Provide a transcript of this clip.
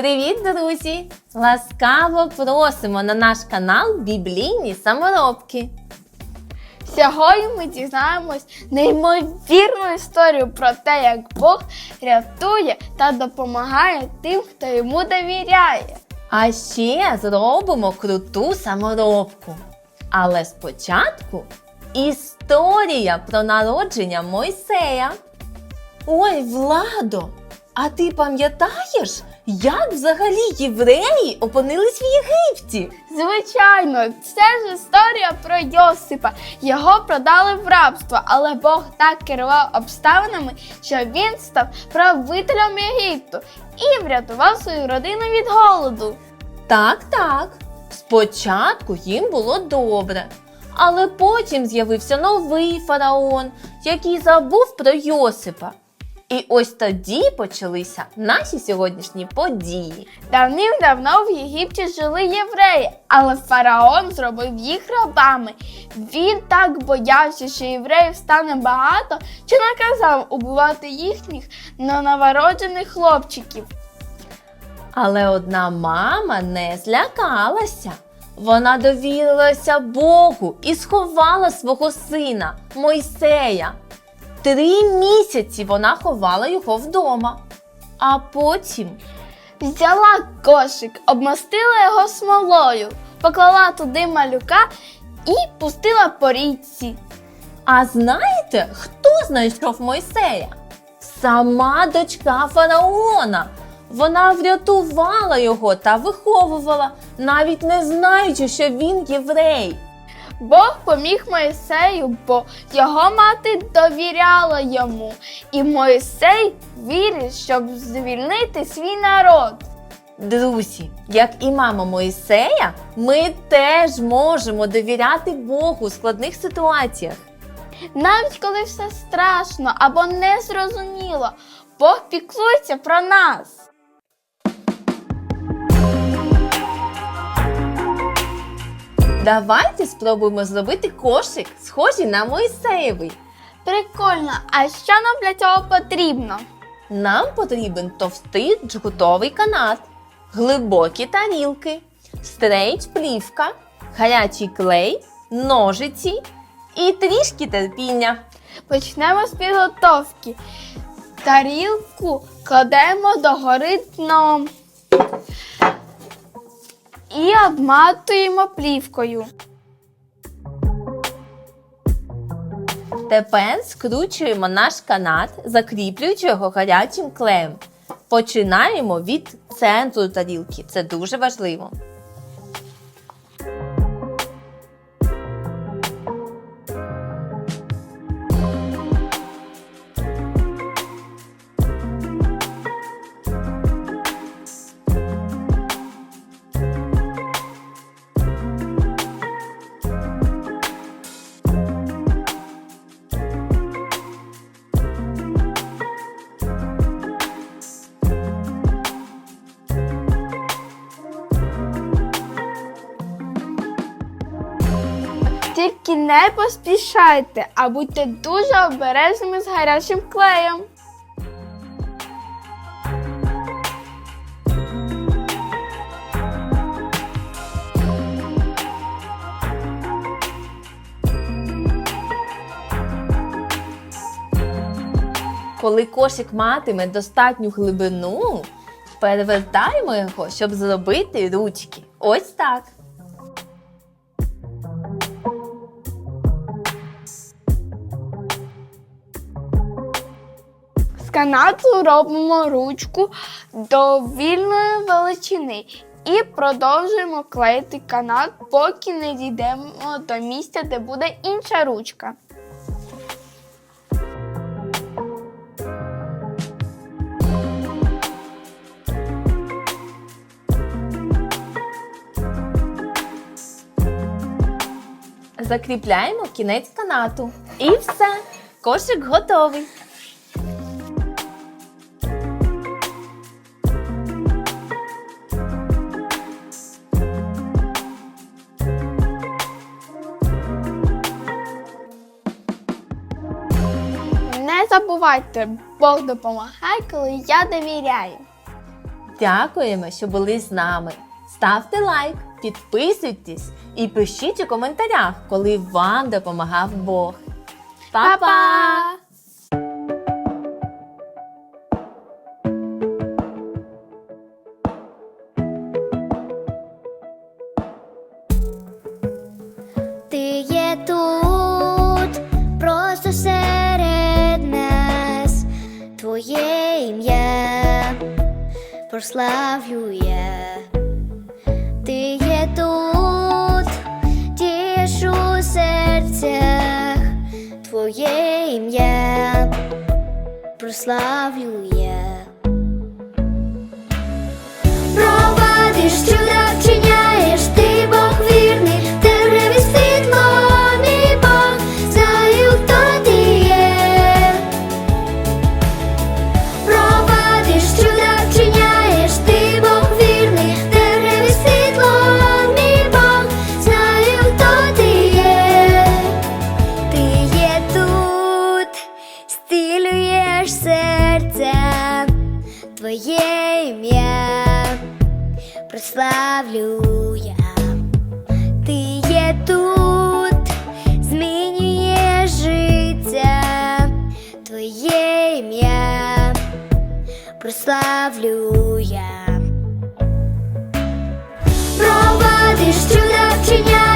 Привіт, друзі! Ласкаво просимо на наш канал Біблійні саморобки. Сьогодні ми дізнаємось неймовірну історію про те, як Бог рятує та допомагає тим, хто йому довіряє. А ще зробимо круту саморобку. Але спочатку історія про народження Мойсея. Ой, Владо, а ти пам'ятаєш, як взагалі євреї опинились в Єгипті? Звичайно, це ж історія про Йосипа. Його продали в рабство, але Бог так керував обставинами, що він став правителем Єгипту і врятував свою родину від голоду. Так, так. Спочатку їм було добре, але потім з'явився новий фараон, який забув про Йосипа. І ось тоді почалися наші сьогоднішні події. Давним-давно в Єгипті жили євреї, але фараон зробив їх рабами. Він так боявся, що євреїв стане багато, що наказав убивати їхніх новонароджених хлопчиків. Але одна мама не злякалася. Вона довірилася Богу і сховала свого сина Мойсея. Три місяці вона ховала його вдома. А потім Взяла кошик, обмастила його смолою, поклала туди малюка і пустила по річці. А знаєте, хто знайшов Мойсея? Сама дочка фараона. Вона врятувала його та виховувала, навіть не знаючи, що він єврей. Бог поміг Моїсею, бо його мати довіряла йому, і Моїсей вірив, щоб звільнити свій народ. Друзі, як і мама Моїсея, ми теж можемо довіряти Богу у складних ситуаціях. Навіть коли все страшно або незрозуміло, Бог піклується про нас. Давайте спробуємо зробити кошик, схожий на Моїсеєвий. Прикольно, а що нам для цього потрібно? Нам потрібен товстий джгутовий канат, глибокі тарілки, стрейч плівка, гарячий клей, ножиці і трішки терпіння. Почнемо з підготовки. Тарілку кладемо догори дном і обматуємо плівкою. Тепер скручуємо наш канат, закріплюючи його гарячим клеєм. Починаємо від центру тарілки. Це дуже важливо. Тільки не поспішайте, а будьте дуже обережними з гарячим клеєм. Коли кошик матиме достатню глибину, перевертаємо його, щоб зробити ручки. Ось так. Канату робимо ручку до вільної величини і продовжуємо клеїти канат, поки не дійдемо до місця, де буде інша ручка. Закріпляємо кінець канату. І все. Кошик готовий. Забувайте, Бог допомагає, коли я довіряю. Дякуємо, що були з нами. Ставте лайк, підписуйтесь і пишіть у коментарях, коли вам допомагав Бог. Па-па! Па-па! Твоє ім'я прославлю я. Ти є тут, тіш у серцях, твоє ім'я прославлю я. Провадиш чуда вчиняєш, Твоє ім'я. Прославлю я, ти є тут, змінює життя, Твоє ім'я. Прославлю я, провадиш чуда вчення.